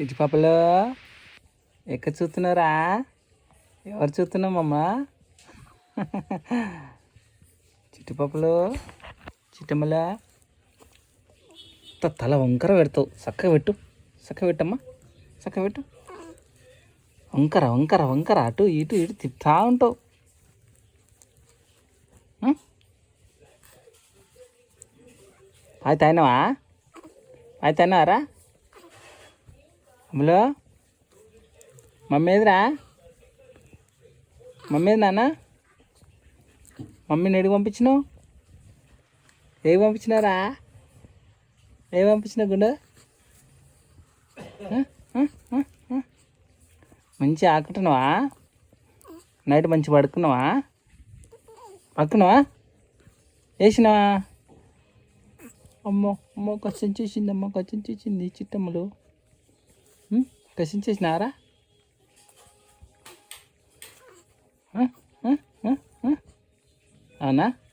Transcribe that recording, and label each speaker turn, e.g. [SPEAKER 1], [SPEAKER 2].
[SPEAKER 1] చిటిపాపలు ఎక్కడ చూస్తున్నారా? ఎవరు చూస్తున్నామమ్మా చిట్టుపాపలు చిట్టమ్మల? త- తల వంకర పెడతావు. చక్కగా పెట్టు. చక్కగా పెట్టమ్మా. చక్కగా పెట్టు. వంకర వంకర వంకర. అటు ఇటు ఇటు తిప్పుతా ఉంటావు. పాయి తాయినవా పాయి తాయినవారా అమ్ములు మమ్మీదిరా? మమ్మీది నాన్న? మమ్మీని ఎడికి పంపించినావు? ఏవి పంపించినారా ఏవి పంపించినా గుండు? మంచి ఆకుంటున్నావా నైట్ మంచి పడుకున్నావా? పడుకున్నావా? వేసినావా అమ్మో అమ్మో కొంచెం చూసింది అమ్మ కొంచెం చూసింది చిట్టమ్మలు. Hmm? Kasin si Nara? Ha? Ha? Ha? Ha? Ana?